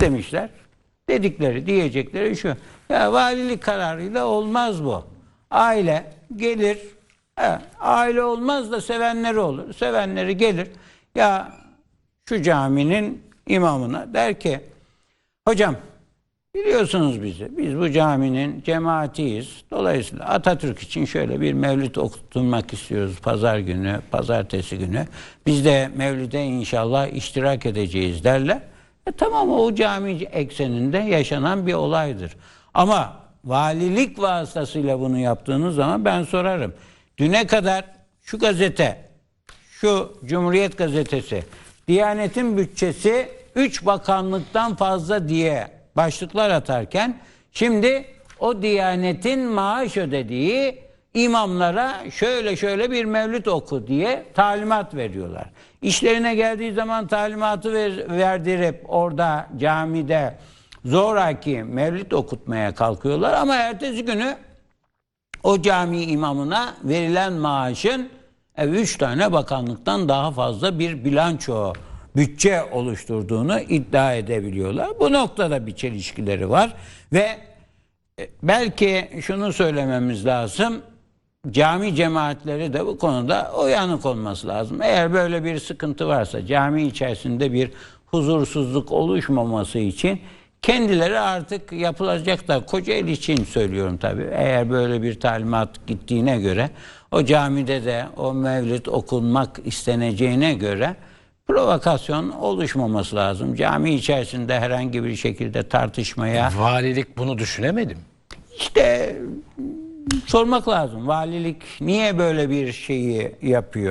Demişler? Dedikleri, diyecekleri şu. Ya valilik kararıyla olmaz bu. Aile gelir. He, aile olmaz da sevenleri olur. Sevenleri gelir. Ya şu caminin imamına der ki hocam biliyorsunuz bizi. Biz bu caminin cemaatiyiz. Dolayısıyla Atatürk için şöyle bir mevlid okutulmak istiyoruz pazar günü, pazartesi günü. Biz de mevlide inşallah iştirak edeceğiz derler. E tamam o cami ekseninde yaşanan bir olaydır. Ama valilik vasıtasıyla bunu yaptığınız zaman ben sorarım. Düne kadar şu gazete, şu Cumhuriyet Gazetesi, Diyanet'in bütçesi 3 bakanlıktan fazla diye başlıklar atarken şimdi o Diyanet'in maaş ödediği imamlara şöyle şöyle bir mevlüt oku diye talimat veriyorlar. İşlerine geldiği zaman talimatı ver, verdirip orada camide zoraki mevlüt okutmaya kalkıyorlar ama ertesi günü o cami imamına verilen maaşın e, üç tane bakanlıktan daha fazla bir bilanço, bütçe oluşturduğunu iddia edebiliyorlar. Bu noktada bir çelişkileri var ve e, belki şunu söylememiz lazım. Cami cemaatleri de bu konuda uyanık olması lazım. Eğer böyle bir sıkıntı varsa cami içerisinde bir huzursuzluk oluşmaması için kendileri artık yapılacak da Kocaeli için söylüyorum tabii. Eğer böyle bir talimat gittiğine göre o camide de o mevlid okunmak isteneceğine göre provokasyon oluşmaması lazım. Cami içerisinde herhangi bir şekilde tartışmaya Valilik bunu düşünemedim. işte sormak lazım. Valilik niye böyle bir şeyi yapıyor?